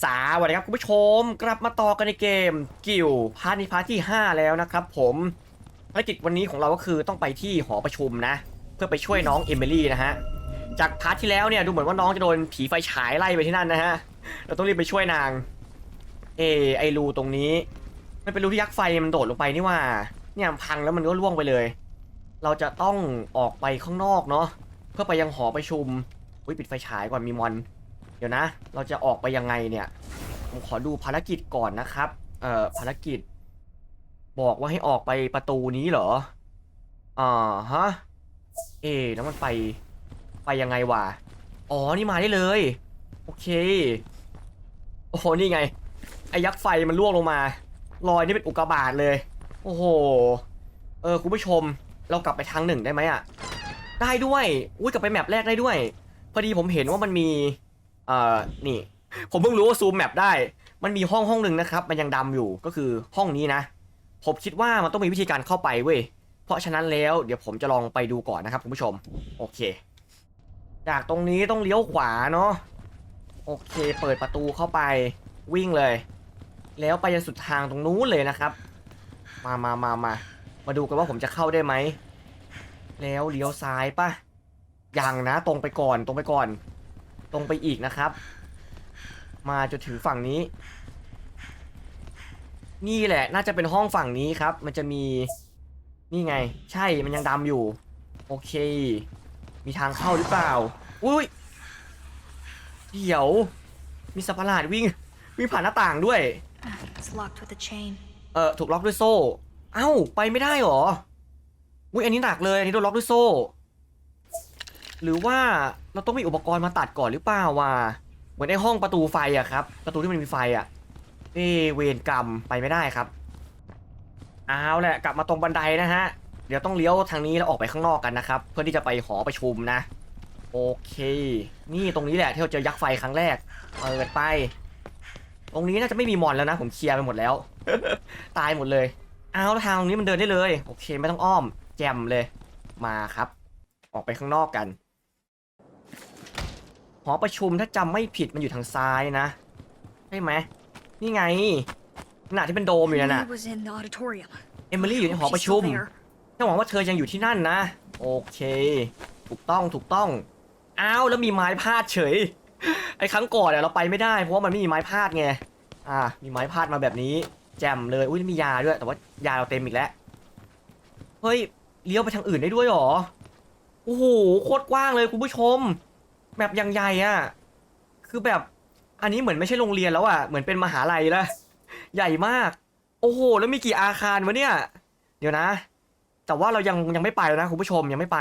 สวัสดีครับคุณผู้ชม กลับมาต่อกันในเกม กิวพาร์ทนี้พาร์ทที่ 5 แล้วนะครับผมภารกิจวันนี้ของเราก็คือต้องไปที่หอประชุมนะ เพื่อไปช่วยน้องเอมิลี่นะฮะจากพาร์ทที่แล้วเนี่ยดูเหมือนว่าน้องจะโดนผีไฟฉายไล่ไปที่นั่นนะฮะเราต้องรีบไปช่วยนาง เอไอรูตรงนี้ มันเป็นรูที่ยักษ์ไฟมันโดดลงไปนี่ว่า เนี่ยพังแล้วมันก็ล่วงไปเลย เราจะต้องออกไปข้างนอกเนาะเพื่อไปยังหอประชุมอุ้ยปิดไฟฉายก่อนมีมอน ดี๋ยวนะ เราจะออกไปยังไงเนี่ย ผมขอดูภารกิจก่อนนะครับ เอ่อ ภารกิจ บอกว่าให้ออกไปประตูนี้เหรอ อ่าฮะ เอ๊แล้วมันไป ไปยังไงวะ อ๋อ นี่มาได้เลย โอเค โอ้โห นี่ไง ไอ้ยักษ์ไฟมันล่วงลงมา รอยนี่เป็นอุกกาบาตเลย โอ้โห เออ คุณผู้ชม เรากลับไปทางหนึ่งได้ไหมอะได้ด้วย อุ้ยกลับไปแมปแรกได้ด้วย พอดีผมเห็นว่ามันมี เอ่อนี่ ผมเพิ่งรู้ว่าซูมแมปได้ มันมีห้องห้องหนึ่งนะครับ มันยังดำอยู่ก็คือห้องนี้นะ ผมคิดว่ามันต้องมีวิธีการเข้าไปเว้ย เพราะฉะนั้นแล้วเดี๋ยวผมจะลองไปดูก่อนนะครับคุณผู้ชม โอเค จากตรงนี้ต้องเลี้ยวขวาเนาะโอเค เปิดประตูเข้าไปวิ่งเลย แล้วไปยันสุดทางตรงนู้นเลยนะครับ มามามามามาดูกันว่าผมจะเข้าได้ไหม แล้วเลี้ยวซ้ายปะยังนะตรงไปก่อนตรงไปก่อน ตรงไปอีกนะครับ มาจนถึงฝั่งนี้ นี่แหละน่าจะเป็นห้องฝั่งนี้ครับ มันจะมีนี่ไง ใช่มันยังดำอยู่ โอเค มีทางเข้าหรือเปล่า อุ้ยเดี๋ยว มีสัตว์ประหลาดวิ่งวิ่งผ่านหน้าต่างด้วย It's locked with a chain. เออถูกล็อกด้วยโซ่ เอ้า ไปไม่ได้เหรอ อุ้ยอันนี้หนักเลย อันนี้โดนล็อกด้วยโซ่ หรือว่าเราต้องมีอุปกรณ์มาตัดก่อนหรือเปล่าวะเหมือนในห้องประตูไฟอะครับ ประตูที่มันมีไฟอะเอยเวรกรรมไปไม่ได้ครับเอาแหละกลับมาตรงบันไดนะฮะ เดี๋ยวต้องเลี้ยวทางนี้แล้วออกไปข้างนอกกันนะครับ เพื่อที่จะไปหอประชุมนะ โอเค นี่ตรงนี้แหละที่เราเจอยักษ์ไฟครั้งแรก เปิดไป ตรงนี้น่าจะไม่มีมอนแล้วนะ ผมเคลียร์ไปหมดแล้ว ตายหมดเลยเอาแล้วทางตรงนี้มันเดินได้เลย โอเคไม่ต้องอ้อม แจมเลย มาครับ ออกไปข้างนอกกัน หอประชุมถ้าจำไม่ผิดมันอยู่ทางซ้ายนะ ใช่ไหม นี่ไงขณะที่เป็นโดมอยู่นั่นน่ะ He was in the auditorium. เอมิลี่อยู่ในหอ Hope ป she's ระชุม still there. ถ้าหวังว่าเธอยังอยู่ที่นั่นนะ โอเค ถูกต้องถูกต้อง อ้าว แล้วมีไม้พาดเฉย ไอ้ครั้งก่อนเนี่ยเราไปไม่ได้ เพราะว่ามันไม่มีไม้พาดไง อ่า มีไม้พาดมาแบบนี้ แจมเลย อุ้ยมียาด้วย แต่ว่ายาเราเต็มอีกแล้ว เฮ้ย เลี้ยวไปทางอื่นได้ด้วยเหรอ โอ้โห โคตรกว้างเลยคุณผู้ชม แบบยังใหญ่อะคือแบบอันนี้เหมือนไม่ใช่โรงเรียนแล้วอะเหมือนเป็นมหาลัยแล้ว ใหญ่มาก โอ้โห แล้วมีกี่อาคารวะเนี่ย เดี๋ยวนะ แต่ว่าเรายังยังไม่ไปนะคุณผู้ชมยังไม่ไป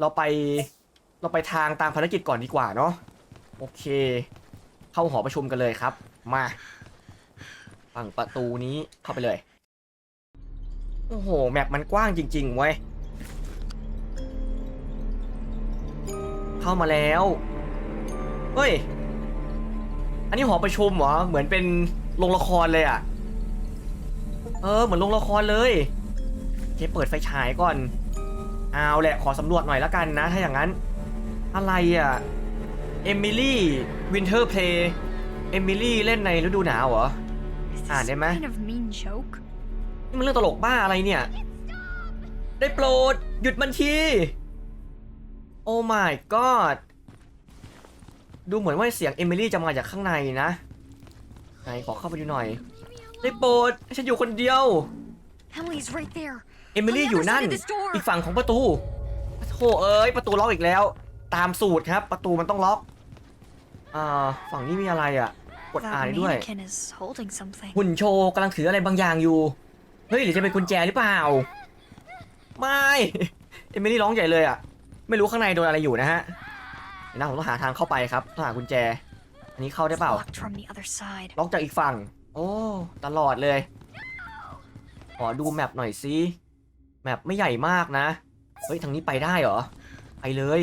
เราไปเราไปทางตามภารกิจก่อนดีกว่าเนาะ โอเค เข้าหอประชุมกันเลยครับ มาฝั่งประตูนี้เข้าไปเลย โอ้โห แมปมันกว้างจริงๆเว้ย เข้ามาแล้ว เฮ้ย อันนี้หอประชุมเหรอ เหมือนเป็นโรงละครเลยอะ่ะ เออ เหมือนโรงละครเลยโอเคเปิดไฟฉายก่อน เอาแหละ ขอสำรวจหน่อยละกันนะ ถ้าอย่างนั้น อะไรอะ เอมิลี่ วินเทอร์เพลย์ เอมิลี่เล่นในฤดูหนาวเหรอ Is this Ah, some di ba? kind of mean joke? นี่มันเรื่องตลกบ้าอะไรเนี่ย ได้โปรด หยุดมันที โอ้ my god ดูเหมือนว่าเสียงเอมิลี่จะมาจากข้างในนะ ไหนขอเข้าไปดูหน่อย ได้โปรดให้ฉันอยู่คนเดียว Emily's right there. เอมิลี่อยู่นั่น On the other side of this door อีกฝั่งของประตูโธ่เอ้ย ประตูล็อกอีกแล้ว ตามสูตรครับ ประตูมันต้องล็อก อ่า ฝั่งนี้มีอะไรอะ กด That อ่านได้ด้วย mannequin is holding something. หุ่นโชว์กำลังถืออะไรบางอย่างอยู่ เฮ้ย หรือจะเป็นกุญแจหรือเปล่า ไม่ เอมิลี่ร้องใหญ่เลยอะ ไม่รู้ข้างในโดนอะไรอยู่นะฮะเดี๋ยวนะผมต้องหาทางเข้าไปครับต้องหากุญแจ อันนี้เข้าได้ It's เปล่า locked from the other side. ล็อกจากอีกฝั่ง โอ้ ตลอดเลย ขอดูแมปหน่อยสิ แมปไม่ใหญ่มากนะ เฮ้ย ทางนี้ไปได้เหรอ ไปเลย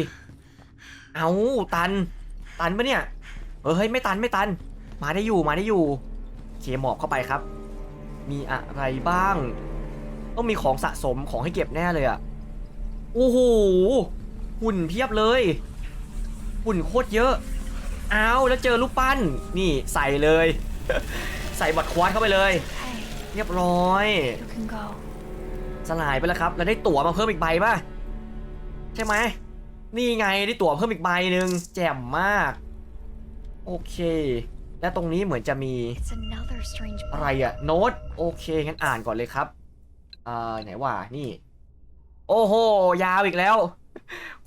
เอาตัน ตันปะเนี่ย เออเฮ้ย ไม่ตันไม่ตัน มาได้อยู่มาได้อยู่โอเคหมอบเข้าไปครับ มีอะไรบ้าง ต้องมีของสะสมของให้เก็บแน่เลยอะโอ้โห หุ่นเพียบเลย หุ่นโคตรเยอะ อ้าวแล้วเจอรูปปั้น นี่ใส่เลย ใส่บัตรควาดเข้าไปเลย Hey, เรียบร้อย you can go. สลายไปแล้วครับ แล้วได้ตั๋วมาเพิ่มอีกใบป่ะ ใช่ไหม นี่ไงได้ตั๋วเพิ่มอีกใบหนึ่งแจ่มมาก โอเค และตรงนี้เหมือนจะมี It's another strange อะไร book. อะโน้ต โอเค งั้นอ่านก่อนเลยครับ อ่าไหนว่า นี่ โอ้โห ยาวอีกแล้ว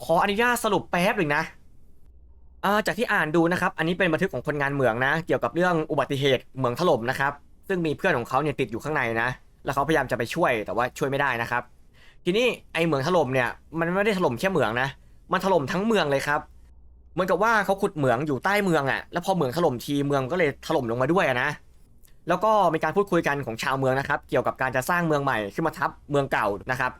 ขออนุญาตสรุปแป๊บหนึ่งนะจากที่อ่านดูนะครับ อันนี้เป็นบันทึกของคนงานเหมืองนะ เกี่ยวกับเรื่องอุบัติเหตุเหมืองถล่มนะครับ ซึ่งมีเพื่อนของเขาเนี่ยติดอยู่ข้างในนะ แล้วเขาพยายามจะไปช่วยแต่ว่าช่วยไม่ได้นะครับ ทีนี้ไอเหมืองถล่มเนี่ย มันไม่ได้ถล่มแค่เหมืองนะ มันถล่มทั้งเมืองเลยครับ เหมือนกับว่าเขาขุดเหมืองอยู่ใต้เมืองอะ่ะ แล้วพอเหมืองถล่มทีเมืองก็เลยถล่มลงมาด้วยะนะ แล้วก็มีการพูดคุยกันของชาวเมืองนะครับ เกี่ยวกับการจะสร้างเมืองใหม่ขึ้นมาทับเมืองเก่านะครับ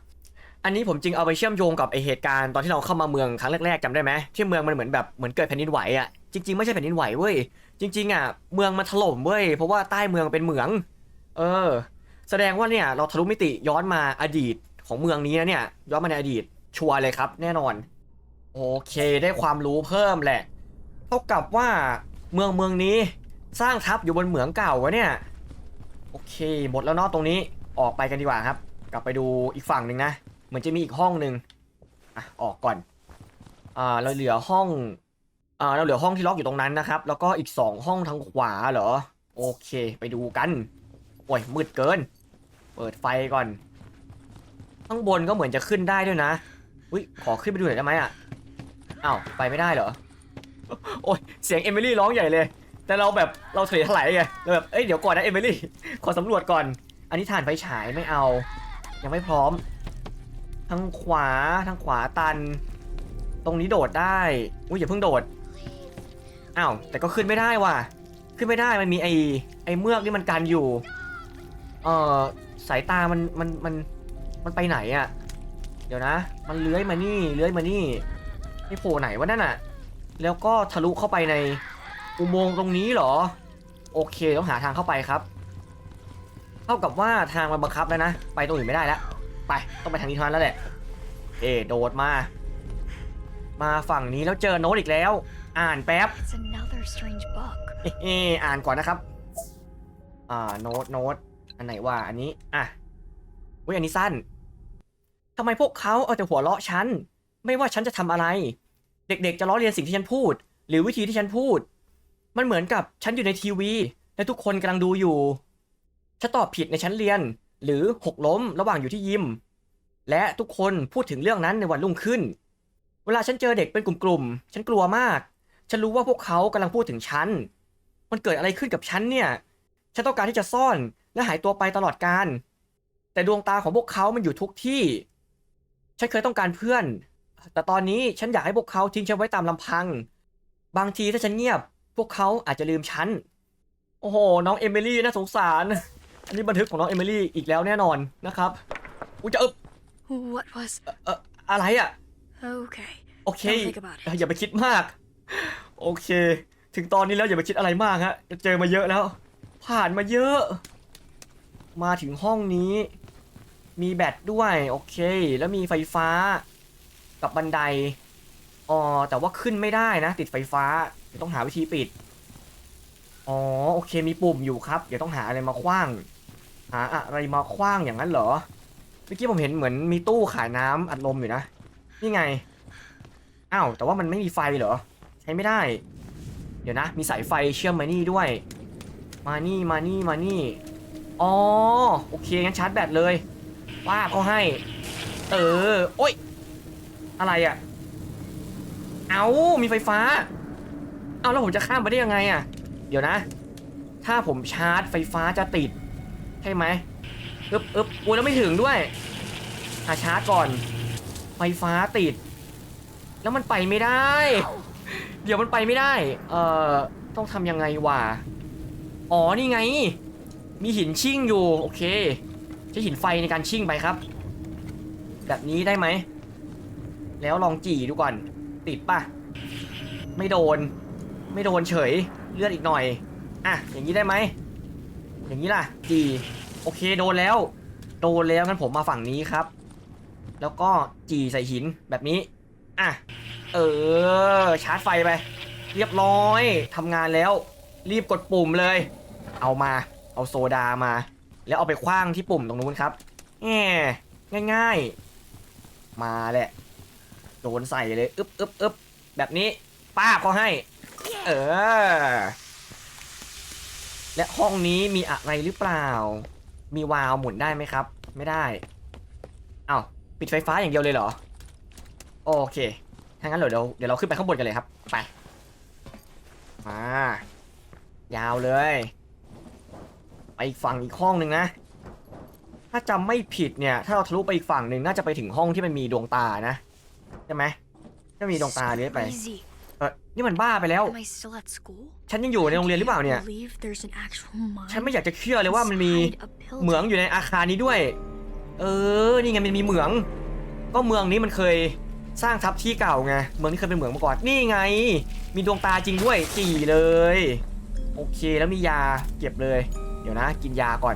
อันนี้ผมจริงเอาไปเชื่อมโยงกับไอเหตุการณ์ตอนที่เราเข้ามาเมืองครั้งแรกๆจำได้ไหมที่เมืองมันเหมือนแบบเหมือนเกิดแผ่นดินไหวอะ่ะจริงๆไม่ใช่แผ่นดินไหวเว้ยจริง ๆอะเมืองมันถล่มเว้ยเพราะว่าใต้เมืองเป็นเหมือง เออ แสดงว่าเนี่ยเราทะลุมิติย้อนมาอดีตของเมืองนี้นะเนี่ยย้อนมาในอดีตชัวร์เลยครับ แน่นอน โอเคได้ความรู้เพิ่มแหละ เท่ากับว่าเมืองเมืองนี้สร้างทับอยู่บนเหมืองเก่าวะเนี่ย โอเค หมดแล้วเนาะตรงนี้ออกไปกันดีกว่าครับ กลับไปดูอีกฝั่งหนึ่งนะ มือนจะมีอีกห้องหนึ่งอะออกก่อนอ่าเราเหลือห้องอ่าเราเหลือห้องที่ล็อกอยู่ตรงนั้นนะครับ แล้วก็อีกสองห้องทางขวาเหรอ โอเค ไปดูกันโอ้ยมืดเกิน เปิดไฟก่อน ข้างบนก็เหมือนจะขึ้นได้ด้วยนะอุ้ยขอขึ้นไปดูหน่อยได้ไหมอะอ้าวไปไม่ได้เหรอโอ้ยเสียงเอมิลี่ร้องใหญ่เลย แต่เราแบบเราเฉยถลายไงเราแบบเอ้ยเดี๋ยวก่อนนะเอมิลี่ขอสำรวจก่อน อันนี้ถ่านไฟฉายไม่เอา ยังไม่พร้อม ทางขวาทางขวาตัน ตรงนี้โดดได้อุ้ยอย่าเพิ่งโดดอ้าวแต่ก็ขึ้นไม่ได้ว่ะ ขึ้นไม่ได้มันมีไอไอเมือกที่มันกันอยู่ เอ่อสายตามันมันมันมันไปไหนอะ่ะ เดี๋ยวนะ มันเลื้อยมานี่เลื้อยมานี่ไม่โผล่ไหนวะนั่นอะ แล้วก็ทะลุเข้าไปในอุโมงค์ตรงนี้เหรอ โอเคต้องหาทางเข้าไปครับ เท่ากับว่าทางมันบังคับแล้วนะ ไปตรงอื่นไม่ได้แล้ว ไปต้องไปทางนี้เท่านั้นแล้วแหละ เอโดดมา มาฝั่งนี้แล้วเจอโน้ตอีกแล้ว อ่านแป๊บ It's another strange book. เอ๊ะอ่านก่อนนะครับ อ่าโน้ตโน้ตอันไหนว่าอันนี้ อะอุ้ยอันนี้สั้นทำไมพวกเขาเอาแต่หัวเราะฉัน ไม่ว่าฉันจะทำอะไร เด็กๆจะล้อเลียนสิ่งที่ฉันพูด หรือวิธีที่ฉันพูด มันเหมือนกับฉันอยู่ในทีวี และทุกคนกำลังดูอยู่ ฉันตอบผิดในชั้นเรียน หรือหกล้มระหว่างอยู่ที่ยิม และทุกคนพูดถึงเรื่องนั้นในวันรุ่งขึ้น เวลาฉันเจอเด็กเป็นกลุ่มๆ ฉันกลัวมาก ฉันรู้ว่าพวกเขากำลังพูดถึงฉัน มันเกิดอะไรขึ้นกับฉันเนี่ย ฉันต้องการที่จะซ่อนและหายตัวไปตลอดการ แต่ดวงตาของพวกเขามันอยู่ทุกที่ ฉันเคยต้องการเพื่อน แต่ตอนนี้ฉันอยากให้พวกเขาทิ้งฉันไว้ตามลำพัง บางทีถ้าฉันเงียบ พวกเขาอาจจะลืมฉัน โอ้โห น้องเอมิลี่น่าสงสาร อันนี้บันทึกของน้องเอมิลี่อีกแล้วแน่นอนนะครับอุ้ยจะเออ What was? เอออะไรอะ Okay. โอเค Don't think about it. เอ่ออย่าไปคิดมาก โอเค ถึงตอนนี้แล้วอย่าไปคิดอะไรมากฮะเจอมาเยอะแล้ว ผ่านมาเยอะ มาถึงห้องนี้ มีแบตด้วย โอเค แล้วมีไฟฟ้า กับบันไดอ๋อแต่ว่าขึ้นไม่ได้นะ ติดไฟฟ้าเดี๋ยวต้องหาวิธีปิด อ๋อ โอเค มีปุ่มอยู่ครับ เดี๋ยวต้องหาอะไรมาคว้าง หาอะไรมาคว้างอย่างนั้นเหรอ เมื่อกี้ผมเห็นเหมือนมีตู้ขายน้ำอัดลมอยู่นะ นี่ไง อ้าว แต่ว่ามันไม่มีไฟเหรอ ใช้ไม่ได้ เดี๋ยวนะ มีสายไฟเชื่อมมานี่ด้วย มานี่ มานี่ มานี่ อ๋อ โอเค งั้นชาร์จแบตเลย ว่าเขาให้ เออ โอ๊ยอะไรอะ่ะ เอา มีไฟฟ้า เอาแล้วผมจะข้ามไปได้ยังไงอะ่ะ เดี๋ยวนะ ถ้าผมชาร์จไฟฟ้าจะติด ใช่ไหมอึบอึบโอ้ยแล้วไม่ถึงด้วยหาช้าก่อน ไฟฟ้าติด แล้วมันไปไม่ได้ เดี๋ยวมันไปไม่ได้ เอ่อ ต้องทำยังไงวะ อ๋อ นี่ไง มีหินชิ่งอยู่ โอเค ใช้หินไฟในการชิ่งไปครับ แบบนี้ได้ไหม แล้วลองจี่ดูก่อน ติดป่ะ ไม่โดน ไม่โดนเฉย เลือดอีกหน่อย อะ อย่างนี้ได้ไหม อย่างนี้ล่ะจีโอเคโดนแล้ว โดนแล้วงั้นผมมาฝั่งนี้ครับ แล้วก็จีใส่หินแบบนี้ อะ เออ ชาร์จไฟไป เรียบร้อยทำงานแล้ว รีบกดปุ่มเลย เอามา เอาโซดามา แล้วเอาไปคว้างที่ปุ่มตรงนู้นครับแง่ง่ายๆ มาแหละ โดนใส่เลย อึ๊บอึ๊บอึ๊บแบบนี้ ป้าบเขาให้ เออ และห้องนี้มีอะไรหรือเปล่า มีวาล์วหมุนได้ไหมครับ ไม่ได้เอ้าปิดไฟฟ้าอย่างเดียวเลยเหรอ โอเค ถ้างั้นเดี๋ยวเดี๋ยวเราขึ้นไปข้างบนกันเลยครับ ไป มา ยาวเลย ไปอีกฝั่งอีกห้องหนึ่งนะ ถ้าจำไม่ผิดเนี่ย ถ้าเราทะลุไปอีกฝั่งหนึ่งน่าจะไปถึงห้องที่มันมีดวงตานะ ใช่ไหมถ้ามีดวงตาเนี้ยไป นี่มันบ้าไปแล้ว Am I still at school? ฉันยังอยู่ในโรงเรียนหรือเปล่าเนี่ย I believe there's an actual mine ฉันไม่อยากจะเชื่อเลยว่ามันมี inside a building. เหมืองอยู่ในอาคารนี้ด้วย เออ นี่ไงมันมีเหมือง ก็เมืองนี้มันเคยสร้างทับที่เก่าไง เมืองนี้เคยเป็นเหมืองมาก่อน นี่ไง มีดวงตาจริงด้วย จี่เลย โอเค แล้วมียาเก็บเลย เดี๋ยวนะ กินยาก่อน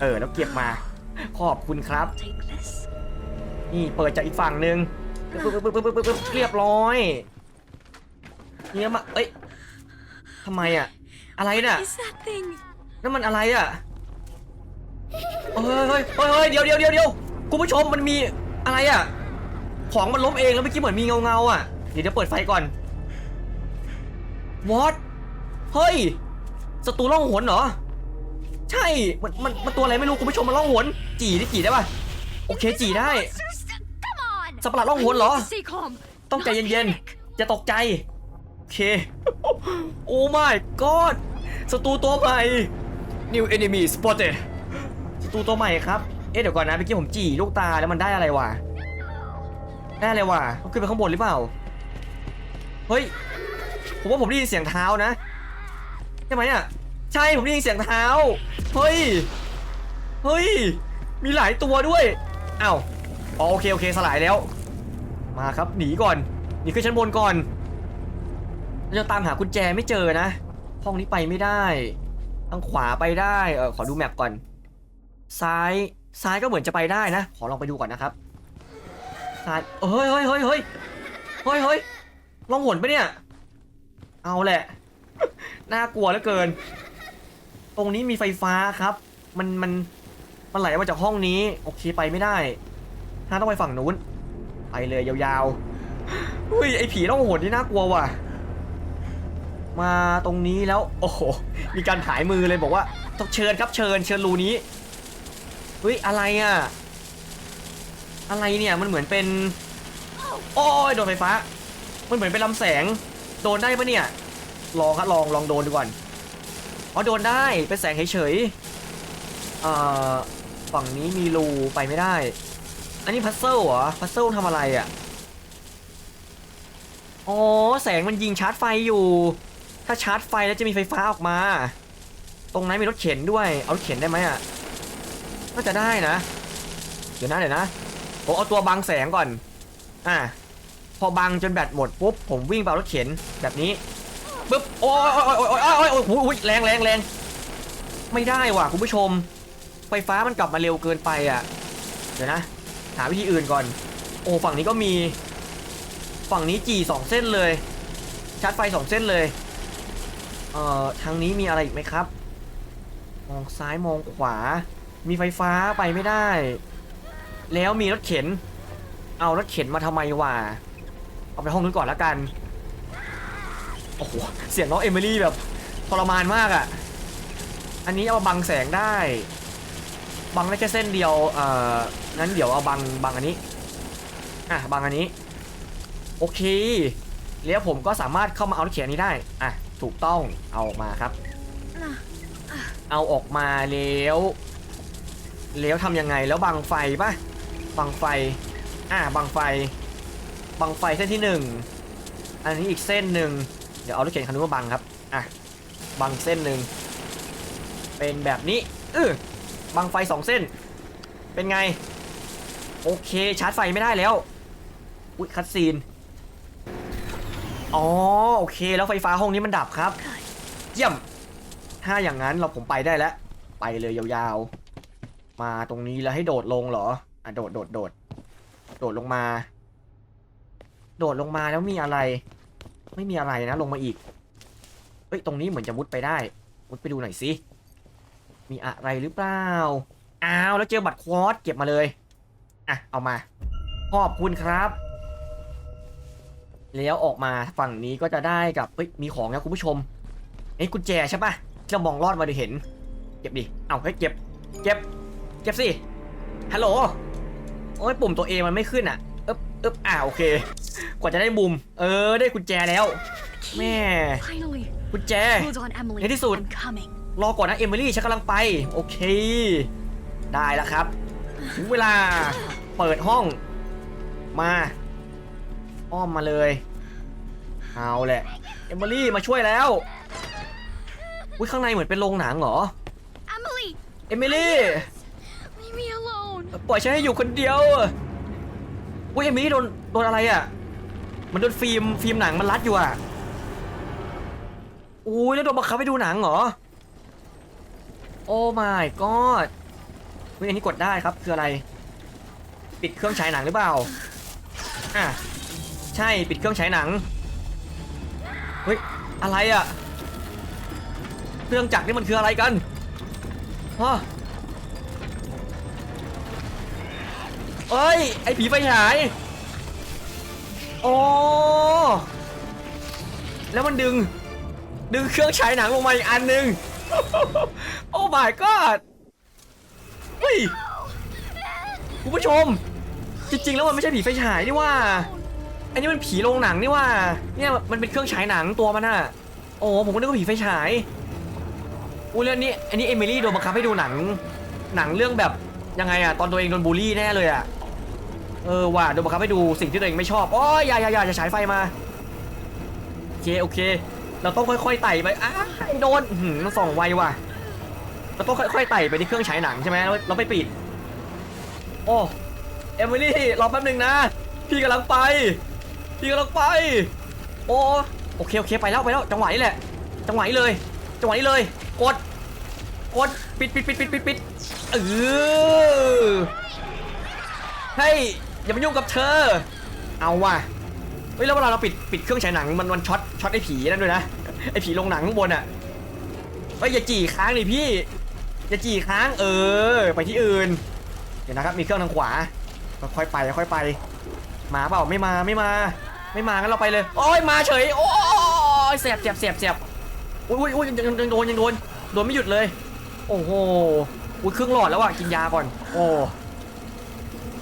เออ แล้วเก็บมา ขอบคุณครับ Take this. นี่เปิดจากอีกฝั่งหนึ่งปึ๊บปึ๊บปึ๊บปึ๊บปึ๊บปึ๊บเรียบร้อย เนี่ยมาเอ้ยทำไมอะอะไรน่ะ Is that thing? นั่นมันอะไรอะเฮ้ยเฮ้ยเฮ้ยเฮ้ยเดี๋ยวเดี๋ยวเดี๋ยวเดี๋ยวคุณผู้ชมมันมีอะไรอะ ของมันล้มเองแล้วเมื่อกี้เหมือนมีเงาเงาๆอะ เดี๋ยวเดี๋ยวเปิดไฟก่อน what เฮ้ยศัตรูล่องหนเหรอ ใช่ มัน มัน มันตัวอะไรไม่รู้คุณผู้ชมมันล่องหน จีได้จีได้ป่ะ โอเคจีได้ Monsters, come on! สัตว์ประหลาดล่องหนเหรอ I need to Stay calm. ต้องใจ Not เย็น panic. ๆ จะตกใจโอ เค โอ้ my god ศัตรูตัวใหม่ new enemy spotted ศัตรูตัวใหม่ครับ เอ๊ะเดี๋ยวก่อนนะเมื่อกี้ผมจี่ลูกตาแล้วมันได้อะไรวะ ได้อะไรวะต้องขึ้นไปข้างบนหรือเปล่า เฮ้ย ผมว่าผมได้ยินเสียงเท้านะ ใช่ไหมอะ ใช่ ผมได้ยินเสียงเท้า เฮ้ย เฮ้ย มีหลายตัวด้วยอ้าวโอเคโอเคสลายแล้ว มาครับหนีก่อนหนีขึ้นชั้นบนก่อน เราจะตามหากุญแจไม่เจอนะ ห้องนี้ไปไม่ได้ทางขวาไปได้เออขอดูแมปก่อน ซ้ายซ้ายก็เหมือนจะไปได้นะ ขอลองไปดูก่อนนะครับซ้ายเฮ้ยเฮ้ยเฮ้ยเฮ้ยเฮ้ยเฮ้ยลองหวนไปเนี่ย เอาแหละ น่ากลัวเหลือเกิน ตรงนี้มีไฟฟ้าครับ มันมันมันไหลมาจากห้องนี้ โอเคไปไม่ได้ถ้าต้องไปฝั่งนู้น ไปเลยยาวๆเฮ้ยไอผีต้องหดนี่น่ากลัวว่ะ มาตรงนี้แล้ว โอ้โห มีการผายมือเลยบอกว่า ต้องเชิญครับเชิญ เชิญรูนี้เฮ้ยอะไรอะ อะไรเนี่ยมันเหมือนเป็น โอ้ยโดนไฟฟ้า มันเหมือนเป็นลำแสง โดนได้ปะเนี่ย ลองครับลองลองโดนดูก่อนอ๋อโดนได้เป็นแสงเฉยๆเอ่อฝั่งนี้มีรูไปไม่ได้ อันนี้พัซเซิลเหรอพัซเซิลทำอะไรอะอ๋อแสงมันยิงชาร์จไฟอยู่ ถ้าชาร์จไฟแล้วจะมีไฟฟ้าออกมา ตรงนั้นมีรถเข็นด้วย เอารถเข็นได้ไหมอะก็จะได้นะ เดี๋ยวนะเดี๋ยวนะผมเอาตัวบังแสงก่อน อะพอบังจนแบตหมดปุ๊บผมวิ่งไปเอารถเข็นแบบนี้ปุ๊บโอ้ยโอ้ยโอ้ยโอ้ยโอ้ยโอ้ยแรงแรงแรงไม่ได้ว่ะคุณผู้ชม ไฟฟ้ามันกลับมาเร็วเกินไปอะ เดี๋ยวนะ หาวิธีอื่นก่อน โอ้ฝั่งนี้ก็มี ฝั่งนี้จี่สองเส้นเลย ชาร์จไฟสองเส้นเลย เอ่อทางนี้มีอะไรอีกไหมครับ มองซ้ายมองขวา มีไฟฟ้าไปไม่ได้ แล้วมีรถเข็น เอารถเข็นมาทำไมวะเอาไปห้องนู้นก่อนแล้วกัน โอ้โห เสียงน้องเอมิลี่แบบทรมานมากอะ่ะ อันนี้เอามาบังแสงได้ บังได้แค่เส้นเดียว เอ่อ งั้นเดี๋ยวเอาบังบังอันนี้ อะ บังอันนี้ โอเค แล้วผมก็สามารถเข้ามาเอารถเข็นนนี้ได้ อะ ถูกต้องเอาออกมาครับ เอาออกมาแล้วแล้วทำยังไงแล้วบังไฟปะบังไฟ อะบังไฟ บังไฟเส้นที่หนึ่งอันนี้อีกเส้นหนึ่งเดี๋ยวเอารถเข็นคันนู้นมาบังครับอะบังอีกเส้นหนึ่งเป็นแบบนี้เออบังไฟสองเส้น เป็นไง โอเคชาร์จไฟไม่ได้แล้วอุ๊ยคัดซีน อ๋อโอเค แล้วไฟฟ้าห้องนี้มันดับครับ Good. เยี่ยม ถ้าอย่างนั้นเราผมไปได้แล้ว ไปเลยยาวๆ มาตรงนี้แล้วให้โดดลงเหรอ อะโดดโดดโดด โดดลงมา โดดลงมาแล้วมีอะไร ไม่มีอะไรนะลงมาอีก เฮ้ยตรงนี้เหมือนจะมุดไปได้ มุดไปดูหน่อยสิ มีอะไรหรือเปล่า อ้าวแล้วเจอบัตรควอตเก็บมาเลย อะเอามา ขอบคุณครับ แล้วออกมาฝั่งนี้ก็จะได้กับเฮ้ยมีของนะคุณผู้ชมเอ้ยกุญแจใช่ปะที่เรามองลอดมาได้เห็น เก็บดิเอาเฮ้ยเก็บ เก็บ เก็บสิฮัลโหลโอ้ยปุ่มตัวเอมันไม่ขึ้นอะเอ๊บเอ๊บอ่าโอเค กว่าจะได้มุม เออ ได้กุญแจแล้วแม่ Finally. กุญแจ Hold on, Emily. ในที่สุด I'm coming. รอก่อนนะเอมิลี่ฉันกำลังไป โอเค ได้แล้วครับ ถึงเวลาเปิดห้องมา อ้อมมาเลย เอาแหละ เอมิลี่มาช่วยแล้วอุ้ยข้างในเหมือนเป็นโรงหนังเหรอ Emily, เอมิลี่ leave me alone. ปล่อยฉันให้อยู่คนเดียวอุ้ยเอมิลี่โดนโดนอะไรอะ มันโดนฟิล์มฟิล์มหนังมันรัดอยู่อะอุ้ยแล้วโดนบังคับให้ดูหนังเหรอ โอ้ my god อุ้ยอันนี้กดได้ครับคืออะไร ปิดเครื่องฉายหนังหรือเปล่า อะ ใช่ปิดเครื่องฉายหนัง เฮ้ย อะไรอะ เครื่องจักรนี่มันคืออะไรกันฮะเอ้ย ไอผีไฟฉายโอ้แล้วมันดึง ดึงเครื่องฉายหนังลงมาอีกอันหนึ่งโอ้ my god เฮ้ยคุณผู้ชม จริงๆ แล้วมันไม่ใช่ผีไฟฉายนี่ว่า อันนี้มันผีโรงหนังนี่ว่า เนี่ยมันเป็นเครื่องฉายหนังตัวมันอะโอ้ผมก็นึกว่าผีไฟฉายอุ้ยแล้วนี่อันนี้เอมิลี่โดนบังคับให้ดูหนัง หนังเรื่องแบบยังไงอะตอนตัวเองโดนบูลลี่แน่เลยอะเออว่ะโดนบังคับให้ดูสิ่งที่ตัวเองไม่ชอบอ้ยอย่าอย่าอย่าจะฉายไฟมาโอเคโอเค เราต้องค่อยๆไต่ไปอ้าโดนหือมันส่องไวว่ะเราต้องค่อยๆไต่ไปที่เครื่องฉายหนังใช่ไหมเราเราไปปิด โอ้เอมิลี่รอแป๊บหนึ่งนะ พี่กำลังไป พี่กำลังไป โอ้โอเคโอเคไปแล้วไปแล้วจังหวะนี้แหละ จังหวะนี้เลย จังหวะนี้เลย กด กดปิดปิดปิดปิดปิดปิดเออเฮ้ยอย่ามายุ่งกับเธอ เอาว่ะเฮ้ยแล้วเวลาเราปิดปิดเครื่องฉายหนังมันมันช็อตช็อตไอ้ผีนั่นด้วยนะไอ้ผีลงหนังข้างบนอะเฮ้ยอย่าจี่ค้างดิพี่อย่าจี่ค้างเออ ไปที่อื่น เดี๋ยวนะครับมีเครื่องทางขวาค่อยไปค่อยไป มาเปล่าไม่มาไม่มา ไม่มางั้นเราไปเลย โอ้ยมาเฉย โอ้ยเสียบเสียบเสียบเสียบอุ้ยอุ้ยอุ้ยยังยังโดนยังโดน โดนไม่หยุดเลย โอ้โห อุ้ยครึ่งหลอดแล้วอะ กินยาก่อน โอ้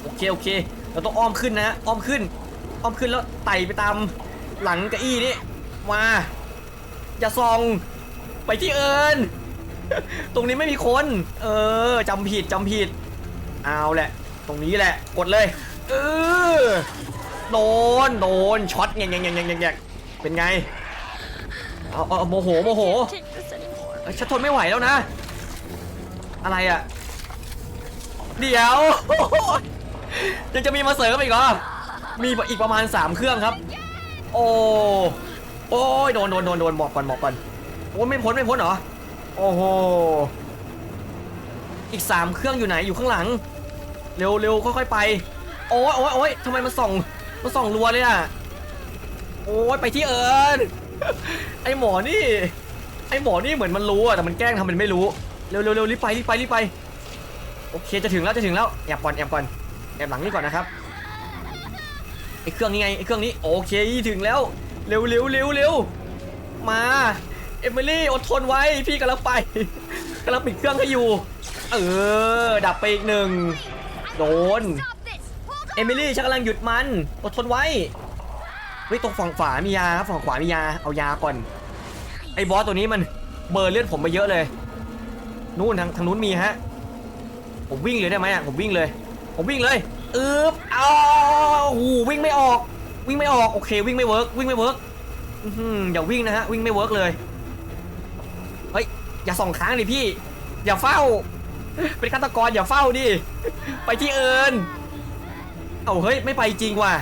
โอเคโอเค เราต้องอ้อมขึ้นนะ อ้อมขึ้น อ้อมขึ้นแล้วไต่ไปตามหลังเก้าอี้นี่ มา อย่าซอง ไปที่เอิญตรงนี้ไม่มีคน เออจำผิดจำผิด เอาแหละ ตรงนี้แหละ กดเลย เออ โดน โดน ช็อตแงงแงงแงงแงงแงงเป็นไง เอาเอาเอโมโห โมโห ฉันทนไม่ไหวแล้วนะ อะไรอะเดี๋ยว ยังจะมีมาเสริมอีกเหรอ มีอีกประมาณ 3 เครื่องครับ โอ้ โอ้ยโดนโดนโดนโดนหมอบก่อนหมอบก่อนโอ้ไม่พ้นไม่พ้นเหรอ โอ้โห อีก 3 เครื่องอยู่ไหนอยู่ข้างหลัง เร็วเร็วค่อยๆไป โอ้ยโอ้ยโอ้ยทำไมมันส่อง มันส่องรัวเลยอะ โอ้ยไปที่เอิญไอหมอนี่ ไอหมอนี่เหมือนมันรู้อะแต่มันแกล้งทำเป็นไม่รู้ เร็วเร็วเร็วรีบไปรีบไปรีบไป โอเคจะถึงแล้วจะถึงแล้วแอบก่อนแอบก่อนแอบหลังนี่ก่อนนะครับ ไอเครื่องนี้ไงไอเครื่องนี้โอเคถึงแล้ว เร็วเร็วเร็วเร็วมา เอมิลี่อดทนไว้พี่กำลังไปกำลังปิดเครื่องให้อยู่ เออ ดับไปอีกหนึ่งโดน เอมิลี่ฉันกำลังหยุดมันอดทนไว้เฮ้ยตรงฝั่งขวามียาครับฝั่งขวามียาเอายาก่อน ไอ้บอสตัวนี้มันเบอร์เลือดผมไปเยอะเลย นู่นทางทางนู้นมีฮะ ผมวิ่งเลยได้ไหมอะผมวิ่งเลย ผมวิ่งเลยอึ๊บอ้าวหูวิ่งไม่ออก วิ่งไม่ออกโอเค วิ่งไม่เวิร์กวิ่งไม่เวิร์กอย่าวิ่งนะฮะวิ่งไม่เวิร์กเลยเฮ้ยอย่าส่องค้างดิพี่ อย่าเฝ้า เป็นฆาตกรอย่าเฝ้าดิไปที่อื่น เอาเฮ้ยไม่ไปจริงว่ะ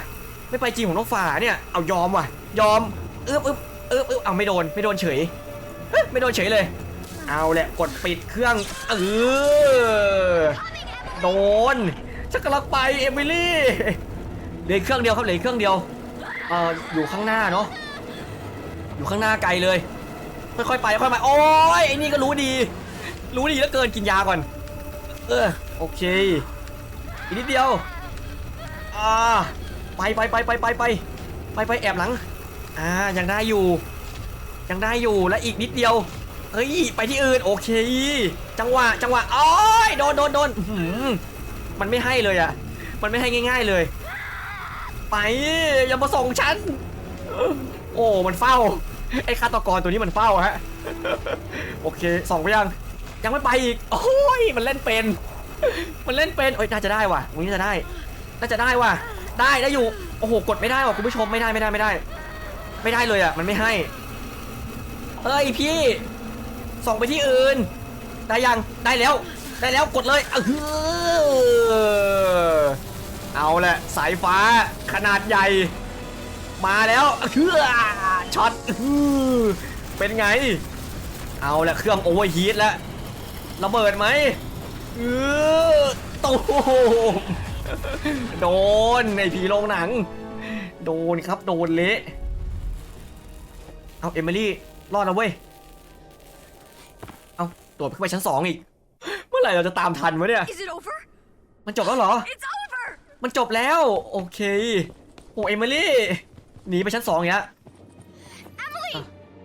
ไม่ไปจริงของน้องฝ่าเนี่ยเอายอมว่ะ ยอมเอึ๊บอึ๊บอึ๊บอึ๊บเอาไม่โดนไม่โดนเฉยไม่โดนเฉยเลย เอาแหละกดปิดเครื่องเออโดนฉันกำลังไปเอมิลี่เหลืออกเครื่องเดียวครับเหลืออกเครื่องเดียวเอ่ออยู่ข้างหน้าเนาะอยู่ข้างหน้าไกลเลยค่อยๆไปค่อยๆไปโอ้ยไอ้นี่ก็รู้ดี รู้ดีแล้วเกินกินยาก่อน เออโอเคอีกนิดเดียว อ่าไปไปไปไปไปไปไปไปแอบหลังอ่ายังได้อยู่ ยังได้อยู่และอีกนิดเดียวเฮ้ยไปที่อื่นโอเค จังหวะจังหวะโอ้ยโดนโดนโดนมันไม่ให้เลยอะ มันไม่ให้ง่าย ๆเลย ไปอย่ามาส่งฉันโอ้มันเฝ้าไอ้ฆาตกรตัวนี้มันเฝ้าฮะโอเคส่องไปยังยังไม่ไปอีกโอ้ยมันเล่นเป็น มันเล่นเป็นเอ้ยน่าจะได้ว่ะวันนี้จะได้ น่าจะได้ว่ะ ได้ได้อยู่ โอ้โห กดไม่ได้ว่ะคุณผู้ชมไม่ได้ไม่ได้ไม่ได้ ไม่ได้เลยอะ มันไม่ให้ เฮ้ยพี่ ส่องไปที่อื่น ได้ยัง ได้แล้ว ได้แล้วกดเลยเออเอาแหละสายฟ้าขนาดใหญ่ มาแล้วเฮือช็อตอื้อเป็นไง เอาละเครื่องโอเวอร์ฮีทแล้วระเบิดไหมเออตูม โดนไอผีโรงหนัง โดนครับโดนเละเอาเอมิลี่รอดแล้วเว้ยเอาตัวจขึ้นไปชั้นสองอีก เมื่อไหร่เราจะตามทันวะเนี่ย Is it over? มันจบแล้วเหรอ It's over! มันจบแล้ว โอเคโอ้เอมิลี่หนีไปชั้นสองอย่างเงี้ย Emily!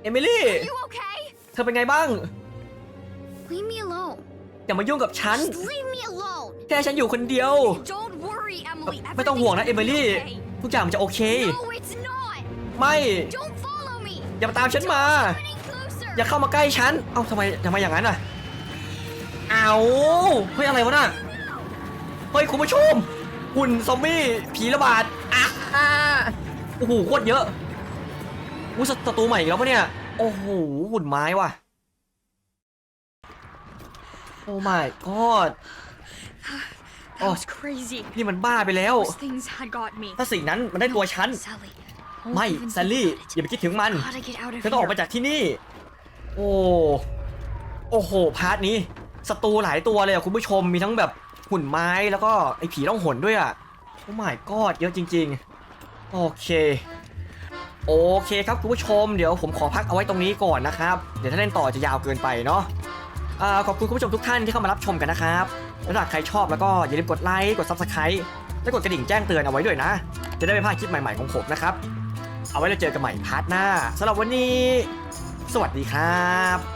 เอมิลี่ Are you okay? เธอเป็นไงบ้าง Leave me alone. อย่ามายุ่งกับฉัน Just leave me alone. แค่ฉันอยู่คนเดียว Don't worry, Emily. ไม่ต้องห่วงนะเอ Everything's มิลี่ gonna be okay. ทุกอย่างมันจะโอเค No, it's not. ไม่ Don't follow me. อย่ามาตามฉันมา Getting closer. อย่าเข้ามาใกล้ฉัน เอ้าทำไมทำไมอย่างนั้นอะ เอาเฮ้ยอะไรวะน่ะ เฮ้ยคุณผู้ชม หุ่นซอมบี้ผีระบาดอะโอ้โหโคตรเยอะอู้ศัตรูใหม่อีกแล้วปะเนี่ย โอ้โหหุ่นไม้ว่ะ โอ้ my god That Oh. was crazy. นี่มันบ้าไปแล้ว Those things had got me. ถ้าสิ่งนั้นมันได้ตัวฉัน Sally. ไม่ Don't even แซลลี่ think about it. อย่าไปคิดถึงมัน Gotta get out of เธอต้องออก here. ไปจากที่นี่ โอ้ โอ้โห พาร์ทนี้ศัตรูหลายตัวเลยอะคุณผู้ชม มีทั้งแบบหุ่นไม้แล้วก็ไอ้ผีต้องหนด้วยอะโอ้ my god เยอะจริง ๆ โอเค โอเคครับคุณผู้ชม เดี๋ยวผมขอพักเอาไว้ตรงนี้ก่อนนะครับ เดี๋ยวถ้าเล่นต่อจะยาวเกินไปเนาะอ่าขอบคุณคุณผู้ชมทุกท่านที่เข้ามารับชมกันนะครับ แล้วถ้าใครชอบแล้วก็อย่าลืมกดไลค์ กด subscribe และกดกระดิ่งแจ้งเตือนเอาไว้ด้วยนะ จะได้ไม่พลาดคลิปใหม่ๆของผมนะครับ เอาไว้เราเจอกันใหม่พาร์ทหน้าสำหรับวันนี้ สวัสดีครับ